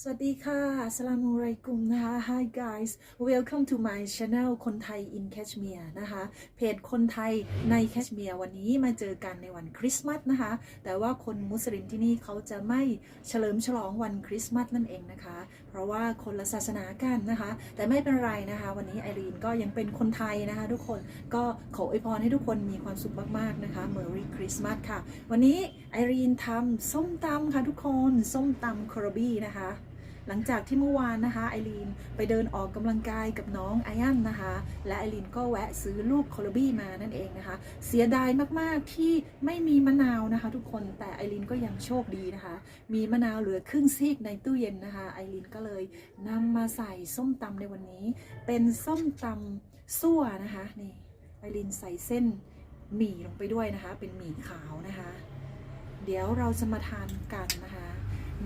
สวัสดีค่ะสลามุไรกุมนะคะ Hi guys welcome to my channel คนไทย in Kashmir นะคะ เพจคนไทยในแคชเมียร์วันนี้มาเจอกันในวันคริสต์มาสนะคะ แต่ว่าคนมุสลิมที่นี่เขาจะไม่เฉลิมฉลองวันคริสต์มาสนั่นเองนะคะ เพราะว่าคนละศาสนากันนะคะ แต่ไม่เป็นไรนะคะ วันนี้ไอรีนก็ยังเป็นคนไทยนะคะ ทุกคนก็ขออวยพรให้ทุกคนมีความสุขมากๆนะคะ Merry Christmas ค่ะ วันนี้ไอรีนทำส้มตำค่ะทุกคน ส้มตำครบี้นะคะ หลังจากที่เมื่อวานนะคะไอรีนไปเดินออกกำลังกายกับน้องไออันนะคะ และไอรีนก็แวะซื้อลูกคอลบี้มานั่นเองนะคะ เสียดายมากๆที่ไม่มีมะนาวนะคะ ทุกคนแต่ไอรีนก็ยังโชคดีนะคะ มีมะนาวเหลือครึ่งซีกในตู้เย็นนะคะไอรีนก็เลยนำมาใส่ส้มตำในวันนี้ เป็นส้มตำซั่วนะคะนี่ไอรีนใส่เส้นหมี่ลงไปด้วยนะคะ เป็นหมี่ขาวนะคะ เดี๋ยวเราจะมาทานกันนะคะ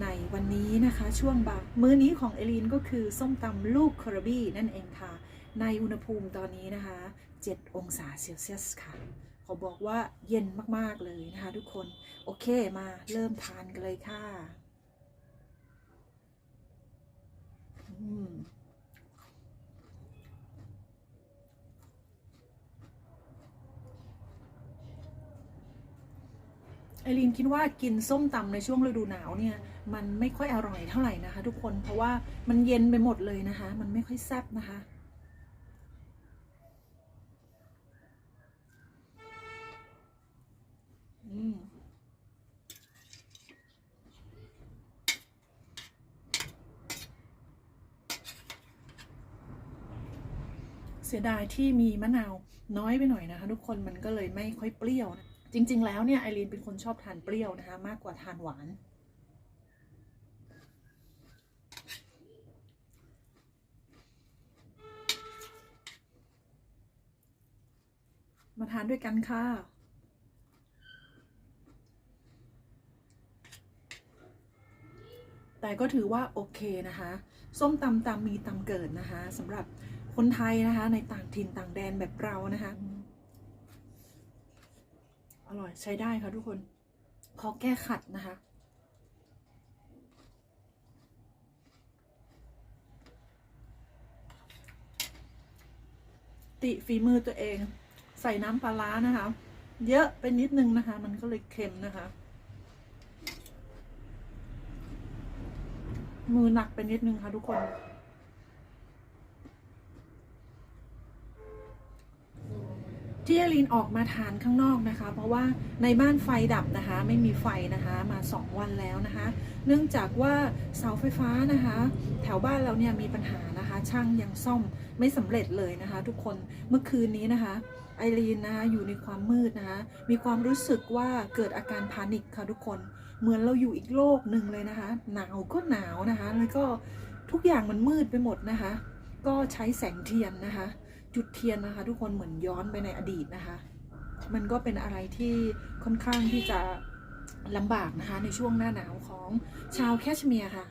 ในวันนี้นะคะช่วงบ่ายมื้อนี้ของเอลีนก็คือส้มตำลูกคาราบี้นั่นเองค่ะ ในอุณหภูมิตอนนี้นะคะ 7 องศาเซลเซียสค่ะ ขอบอกว่าเย็นมากๆเลยนะคะทุกคน โอเคมาเริ่มทานกันเลยค่ะ อืม ไอรีนคิดว่ากินส้มตำในช่วงฤดูหนาวเนี่ยมันไม่ค่อยอร่อยเท่าไหร่นะคะ ทุกคนเพราะว่ามันเย็นไปหมดเลยนะคะ มันไม่ค่อยแซ่บนะคะเสียดายที่มีมะนาวน้อยไปหน่อยนะคะ ทุกคนมันก็เลยไม่ค่อยเปรี้ยวนะ จริง ๆ แล้วเนี่ยไอรีนเป็นคนชอบทานเปรี้ยวนะคะ มากกว่าทานหวาน มาทานด้วยกันค่ะแต่ก็ถือว่าโอเคนะคะ ส้มตำตำมีตำเกิดนะคะสำหรับคนไทยนะคะ ในต่างถิ่นต่างแดนแบบเรานะคะ อร่อยใช้ได้ค่ะทุกคนพอแก้ขัดนะคะ ติฝีมือตัวเอง ใส่น้ำปลาร้านะคะ เยอะไปนิดนึงนะคะ มันก็เลยเค็มนะคะ มือหนักไปนิดนึงค่ะทุกคน ที่อลินออกมาทานข้างนอกนะคะ เพราะว่าในบ้านไฟดับนะคะ ไม่มีไฟนะคะมา 2 วันแล้วนะคะ เนื่องจากว่าเสาไฟฟ้านะคะ แถวบ้านเราเนี่ยมีปัญหานะคะ ช่างยังซ่อมไม่สำเร็จเลยนะคะ ทุกคนเมื่อคืนนี้นะคะไอรีนนะคะอยู่ในความมืดนะคะ มีความรู้สึกว่าเกิดอาการพานิคค่ะทุกคน เหมือนเราอยู่อีกโลกหนึ่งเลยนะคะ หนาวก็หนาวนะคะ แล้วก็ทุกอย่างมันมืดไปหมดนะคะ ก็ใช้แสงเทียนนะคะ จุดเทียนนะคะ ทุกคนเหมือนย้อนไปในอดีตนะคะ มันก็เป็นอะไรที่ค่อนข้างที่จะลำบากนะคะ ในช่วงหน้าหนาวของชาวแคชเมียร์ค่ะ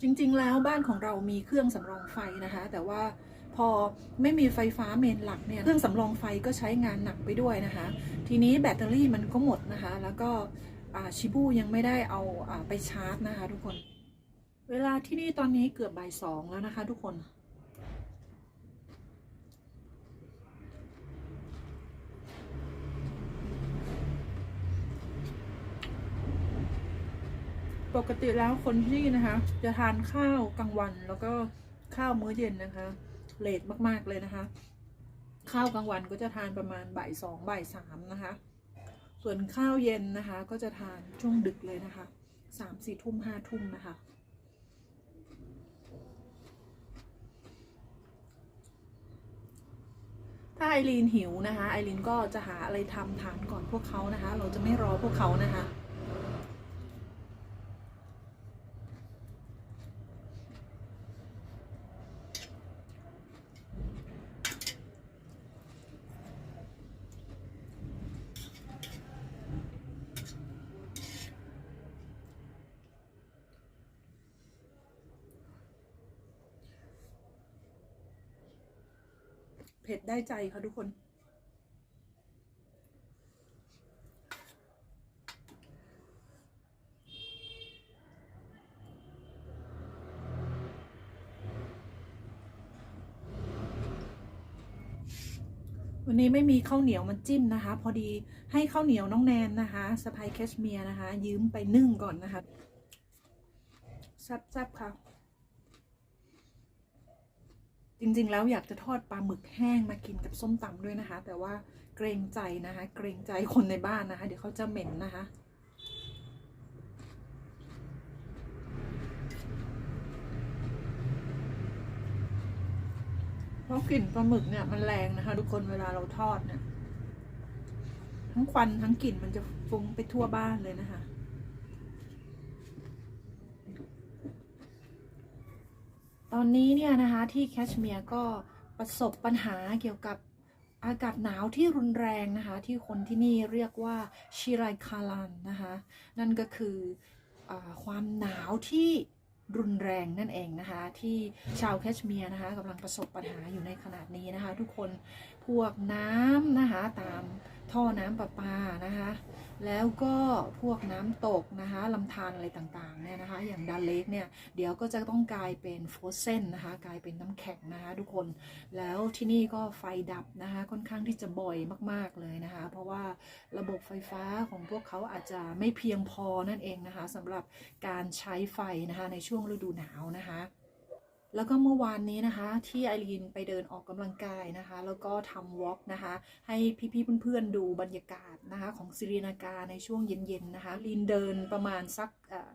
จริงๆ แล้วบ้านของเรามีเครื่องสำรองไฟนะคะ แต่ว่าพอไม่มีไฟฟ้าเมนหลักเนี่ยเครื่องสำรองไฟก็ใช้งานหนักไปด้วยนะคะ ทีนี้แบตเตอรี่มันก็หมดนะคะ แล้วก็ ชิบูยังไม่ได้เอาอไปชาร์จนะคะ ทุกคน เวลาที่นี่ตอนนี้เกือบบ่ายสองแล้วนะคะ ทุกคน ปกติแล้วคนที่นะคะ จะทานข้าวกลางวันแล้วก็ข้าวมื้อเย็นนะคะเลทมาก ๆ เลยนะคะ ข้าวกลางวันก็จะทานประมาณบ่ายสองบ่ายสามนะคะ ส่วนข้าวเย็นนะคะ ก็จะทานช่วงดึกเลยนะคะสามสี่ทุ่มห้าทุ่มนะคะ ถ้าไอรีนหิวนะคะไอรีนก็จะหาอะไรทำทานก่อนพวกเขานะคะ เราจะไม่รอพวกเขานะคะ เผ็ดได้ใจค่ะทุกคน วันนี้ไม่มีข้าวเหนียวมันจิ้มนะคะ พอดีให้ข้าวเหนียวน้องแนนนะคะสไปแคชเมียร์นะคะ ยืมไปนึ่งก่อนนะคะแซ่บๆค่ะ จริงๆ แล้วอยากจะทอดปลาหมึกแห้งมากินกับส้มตำด้วยนะคะ แต่ว่าเกรงใจนะคะ เกรงใจคนในบ้านนะคะ เดี๋ยวเขาจะเหม็นนะคะ เพราะกลิ่นปลาหมึกเนี่ยมันแรงนะคะ ทุกคนเวลาเราทอดเนี่ย ทั้งควันทั้งกลิ่นมันจะฟุ้งไปทั่วบ้านเลยนะคะ ตอนนี้เนี่ยนะคะที่แคชเมียร์ก็ประสบปัญหาเกี่ยวกับอากาศหนาวที่รุนแรงนะคะที่คนที่นี่เรียกว่าชิไรคาลันนะคะนั่นก็คืออความหนาวที่รุนแรงนั่นเองนะคะที่ชาวแคชเมียร์นะคะกำลังประสบปัญหาอยู่ในขนาดนี้นะคะทุกคนพวกน้ำนะคะตาม ท่อน้ำประปานะคะ แล้วก็พวกน้ำตกนะคะลำธารอะไรต่างๆเนี่ยนะคะ อย่างดันเลกเนี่ยเดี๋ยวก็จะต้องกลายเป็นโฟรเซนนะคะ กลายเป็นน้ำแข็งนะคะทุกคน แล้วที่นี่ก็ไฟดับนะคะ ค่อนข้างที่จะบ่อยมากๆเลยนะคะ เพราะว่าระบบไฟฟ้าของพวกเขาอาจจะไม่เพียงพอนั่นเองนะคะสำหรับการใช้ไฟนะคะในช่วงฤดูหนาวนะคะ แล้วก็เมื่อวานนี้นะคะ ที่ไอรีนไปเดินออกกำลังกายนะคะ แล้วก็ทำวอล์กนะคะ ให้พี่ๆเพื่อนๆดูบรรยากาศนะคะ ของสิรินากาในช่วงเย็นๆนะคะลีนเดินประมาณสัก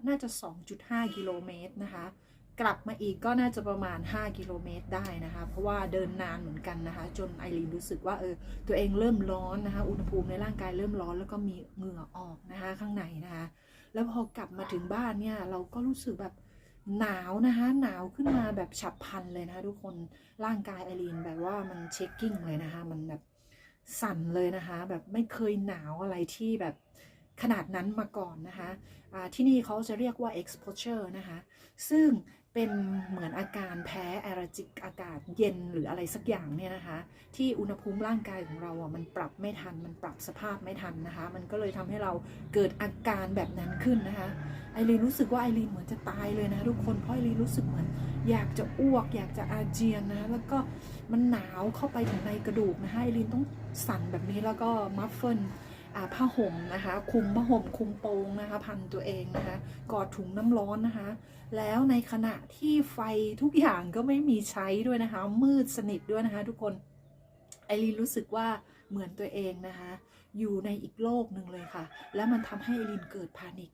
น่าจะ 2.5 กิโลเมตรนะคะกลับมาอีกก็น่าจะประมาณ 5 กิโลเมตรได้นะคะ เพราะว่าเดินนานเหมือนกันนะคะ จนไอรีนรู้สึกว่าเออตัวเองเริ่มร้อนนะคะ อุณหภูมิในร่างกายเริ่มร้อนแล้วก็มีเหงื่อออกนะคะ ข้างในนะคะ แล้วพอกลับมาถึงบ้านเนี่ยเราก็รู้สึกแบบ หนาวนะคะ หนาวขึ้นมาแบบฉับพลันเลยนะคะทุกคนร่างกายไอรีนแบบว่ามันเช็คกิ้งเลยนะคะ มันแบบสั่นเลยนะคะ แบบไม่เคยหนาวอะไรที่แบบขนาดนั้นมาก่อนนะคะที่นี่เขาจะเรียกว่า exposure นะคะ ซึ่ง เป็นเหมือนอาการแพ้แอลจิกอากาศเย็นหรืออะไรสักอย่างเนี่ยนะคะ ที่อุณหภูมิร่างกายของเราอะมันปรับไม่ทัน มันปรับสภาพไม่ทันนะคะ มันก็เลยทำให้เราเกิดอาการแบบนั้นขึ้นนะคะ ไอรีนรู้สึกว่าไอรีนเหมือนจะตายเลยนะทุกคนเพราะไอรีนรู้สึกเหมือน อยากจะอ้วก อยากจะอาเจียนนะแล้วก็มันหนาวเข้าไปถึงในกระดูกนะคะไอรีนต้องสั่นแบบนี้แล้วก็มัฟเฟิลอ่า ผ้าห่มนะคะคลุมผ้าห่มคลุมโปงนะคะ พันตัวเองนะคะ กอดถุงน้ำร้อนนะคะ แล้วในขณะที่ไฟทุกอย่างก็ไม่มีใช้ด้วยนะคะ มืดสนิทด้วยนะคะ ทุกคนไอรีนรู้สึกว่าเหมือนตัวเองนะคะ อยู่ในอีกโลกหนึ่งเลยค่ะ แล้วมันทำให้ไอรีนเกิดพานิค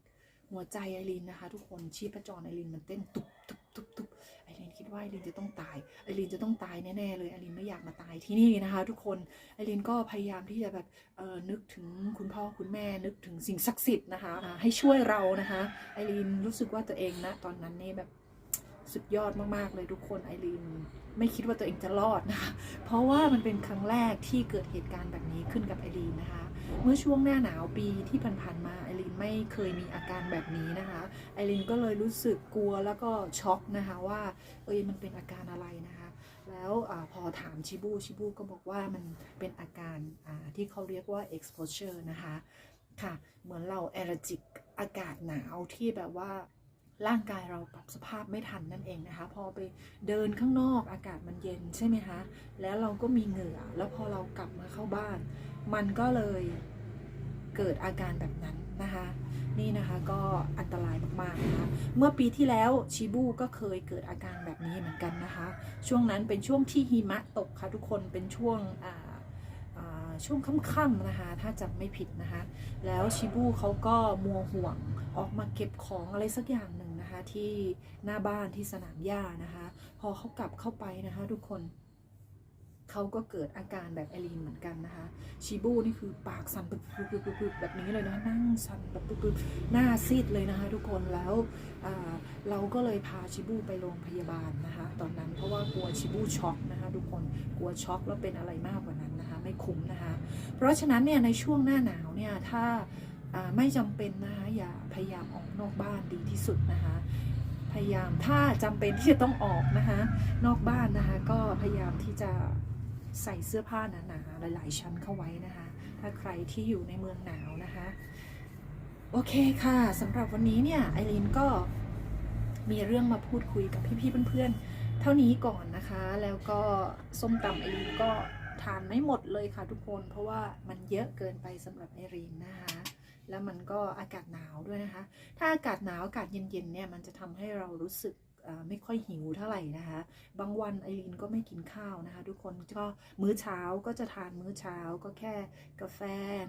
หัวใจไอรีนนะคะ ทุกคนชีพจรไอรีนมันเต้นตุบตุบตุบตุบไอ รีนคิดว่าไอรินจะต้องตายไอรินจะต้องตายแน่ๆเลยไอรินไม่อยากมาตายที่นี่นะคะ ทุกคนไอรินก็พยายามที่จะแบบเออนึกถึงคุณพ่อคุณแม่นึกถึงสิ่งศักดิ์สิทธิ์นะคะ ให้ช่วยเรานะคะไอรินรู้สึกว่าตัวเองนะตอนนั้นนี่แบบ สุดยอดมาก ๆ เลยทุกคนไอรีนไม่คิดว่าตัวเองจะรอดนะคะ เพราะว่ามันเป็นครั้งแรกที่เกิดเหตุการณ์แบบนี้ขึ้นกับไอรีนนะคะ เมื่อช่วงหน้าหนาวปีที่ผ่านๆมาไอรีนไม่เคยมีอาการแบบนี้นะคะไอรีนก็เลยรู้สึกกลัวแล้วก็ช็อกนะคะว่าเอ้ยมันเป็นอาการอะไรนะคะ แล้วอพอถามชิบูชิบูก็บอกว่ามันเป็นอาการที่เขาเรียกว่า exposure นะคะค่ะเหมือนเรา allergic อากาศหนาวที่แบบว่า ร่างกายเราปรับสภาพไม่ทันนั่นเองนะคะ พอไปเดินข้างนอกอากาศมันเย็นใช่ไหมคะแล้วเราก็มีเหงื่อ แล้วพอเรากลับมาเข้าบ้าน มันก็เลยเกิดอาการแบบนั้นนะคะ นี่นะคะก็อันตรายมากๆนะคะเมื่อปีที่แล้วชิบูก็เคยเกิดอาการแบบนี้เหมือนกันนะคะ ช่วงนั้นเป็นช่วงที่หิมะตกค่ะทุกคนเป็นช่วงอ่าช่วงค่ำๆนะคะ ถ้าจำไม่ผิดนะคะ แล้วชิบูเขาก็มัวห่วงออกมาเก็บของอะไรสักอย่างหนึ่ง นะคะที่หน้าบ้านที่สนามหญ้านะคะ พอเขากลับเข้าไปนะคะ ทุกคนเขาก็เกิดอาการแบบไอรีนเหมือนกันนะคะชิบูนี่คือปากสั่นปึบปึบปึบปึบปึบแบบนี้เลยนะนั่งสั่นแบบปึบปึบหน้าซีดเลยนะคะทุกคนแล้วเราก็เลยพาชิบูไปโรงพยาบาลนะคะ ตอนนั้นเพราะว่ากลัวชิบูช็อกนะคะ ทุกคนกลัวช็อกแล้วเป็นอะไรมากกว่านั้นนะคะ ไม่คุ้มนะคะ เพราะฉะนั้นเนี่ยในช่วงหน้าหนาวเนี่ยถ้า ไม่จำเป็นนะคะอย่าพยายามออกนอกบ้านดีที่สุดนะคะ พยายามถ้าจำเป็นที่จะต้องออกนะคะนอกบ้านนะคะก็พยายามที่จะใส่เสื้อผ้าหนาๆหลาย ๆ ชั้นเข้าไว้นะคะ ถ้าใครที่อยู่ในเมืองหนาวนะคะ โอเคค่ะสำหรับวันนี้เนี่ยไอรีนก็มีเรื่องมาพูดคุยกับพี่ๆเพื่อนๆ เท่านี้ก่อนนะคะ แล้วก็ส้มตำไอรีนก็ทานไม่หมดเลยค่ะทุกคน เพราะว่ามันเยอะเกินไปสำหรับไอรีนนะคะ แล้วมันก็อากาศหนาวด้วยนะคะ ถ้าอากาศหนาวอากาศเย็นๆเนี่ยมันจะทำให้เรารู้สึกไม่ค่อยหิวเท่าไหร่นะคะ บางวันไอรีนก็ไม่กินข้าวนะคะ ทุกคนก็มื้อเช้าก็จะทานมื้อเช้าก็แค่กาแฟ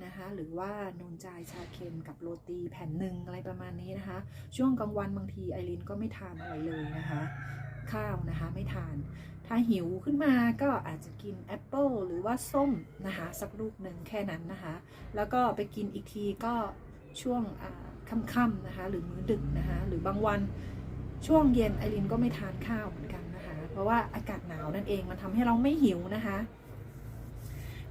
นะคะ หรือว่านูนจายชาเค็มกับโรตีแผ่นหนึ่งอะไรประมาณนี้นะคะ ช่วงกลางวันบางทีไอรีนก็ไม่ทานอะไรเลยนะคะ ข้าวนะคะไม่ทาน ถ้าหิวขึ้นมาก็อาจจะกินแอปเปิลหรือว่าส้มนะคะสักลูกหนึ่งแค่นั้นนะคะ แล้วก็ไปกินอีกทีก็ช่วงค่ำๆนะคะหรือมื้อดึกนะคะหรือบางวันช่วงเย็นไอรินก็ไม่ทานข้าวเหมือนกันนะคะ เพราะว่าอากาศหนาวนั่นเองมันทำให้เราไม่หิวนะคะ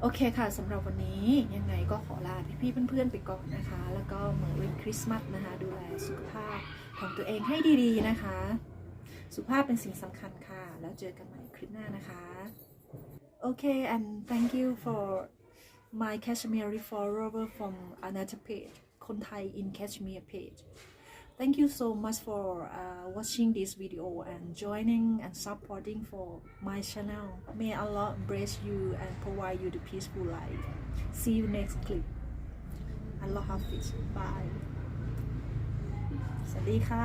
โอเคค่ะสำหรับวันนี้ยังไงก็ขอลาพี่ๆเพื่อนๆไปก่อนนะคะ แล้วก็เหมื่อวันคริสต์มาสนะคะ ดูแลสุขภาพของตัวเองให้ดีๆนะคะ สุขภาพเป็นสิ่งสำคัญค่ะ แล้วเจอกันใหม่คลิปหน้านะคะโอเค and thank you for my Kashmiri follower from another page คนไทย in Kashmir page thank you so much for uh, watching this video and joining and supporting for my channel may Allah bless you and provide you the peaceful life see you next clip Allah Hafiz bye สวัสดีค่ะ